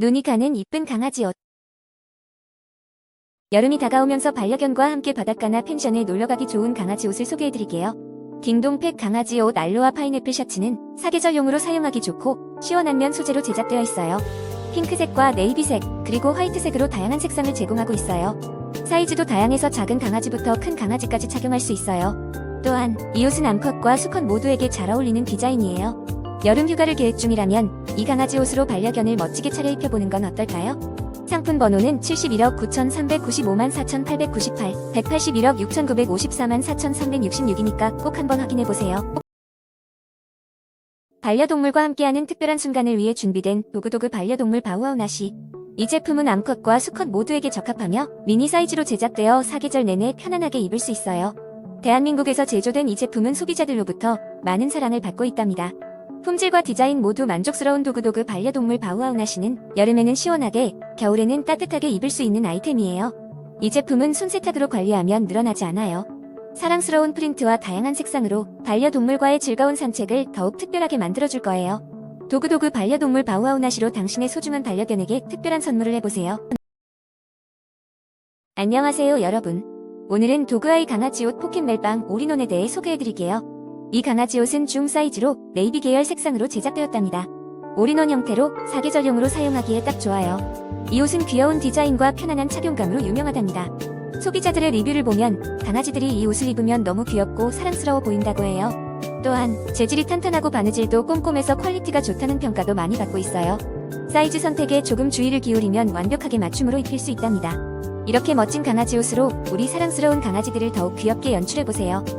눈이 가는 이쁜 강아지 옷. 여름이 다가오면서 반려견과 함께 바닷가나 펜션에 놀러가기 좋은 강아지 옷을 소개해드릴게요. 딩동팩 강아지 옷 알로하 파인애플 셔츠는 사계절용으로 사용하기 좋고 시원한 면 소재로 제작되어 있어요. 핑크색과 네이비색, 그리고 화이트색으로 다양한 색상을 제공하고 있어요. 사이즈도 다양해서 작은 강아지부터 큰 강아지까지 착용할 수 있어요. 또한 이 옷은 암컷과 수컷 모두에게 잘 어울리는 디자인이에요. 여름 휴가를 계획 중이라면 이 강아지 옷으로 반려견을 멋지게 차려입혀보는 건 어떨까요? 상품 번호는 71억 9,395만 4,898, 181억 6,954만 4,366이니까 꼭 한번 확인해보세요. 반려동물과 함께하는 특별한 순간을 위해 준비된 도그도그 반려동물 바우아우나시. 이 제품은 암컷과 수컷 모두에게 적합하며 미니 사이즈로 제작되어 사계절 내내 편안하게 입을 수 있어요. 대한민국에서 제조된 이 제품은 소비자들로부터 많은 사랑을 받고 있답니다. 품질과 디자인 모두 만족스러운 도그도그 반려동물 바우아우나시는 여름에는 시원하게, 겨울에는 따뜻하게 입을 수 있는 아이템이에요. 이 제품은 손세탁으로 관리하면 늘어나지 않아요. 사랑스러운 프린트와 다양한 색상으로 반려동물과의 즐거운 산책을 더욱 특별하게 만들어줄 거예요. 도그도그 반려동물 바우아우나시로 당신의 소중한 반려견에게 특별한 선물을 해보세요. 안녕하세요 여러분. 오늘은 도그아이 강아지 옷 포켓 멜빵 올인원에 대해 소개해드릴게요. 이 강아지 옷은 중 사이즈로 네이비 계열 색상으로 제작되었답니다. 올인원 형태로 사계절용으로 사용하기에 딱 좋아요. 이 옷은 귀여운 디자인과 편안한 착용감으로 유명하답니다. 소비자들의 리뷰를 보면 강아지들이 이 옷을 입으면 너무 귀엽고 사랑스러워 보인다고 해요. 또한 재질이 탄탄하고 바느질도 꼼꼼해서 퀄리티가 좋다는 평가도 많이 받고 있어요. 사이즈 선택에 조금 주의를 기울이면 완벽하게 맞춤으로 입힐 수 있답니다. 이렇게 멋진 강아지 옷으로 우리 사랑스러운 강아지들을 더욱 귀엽게 연출해보세요.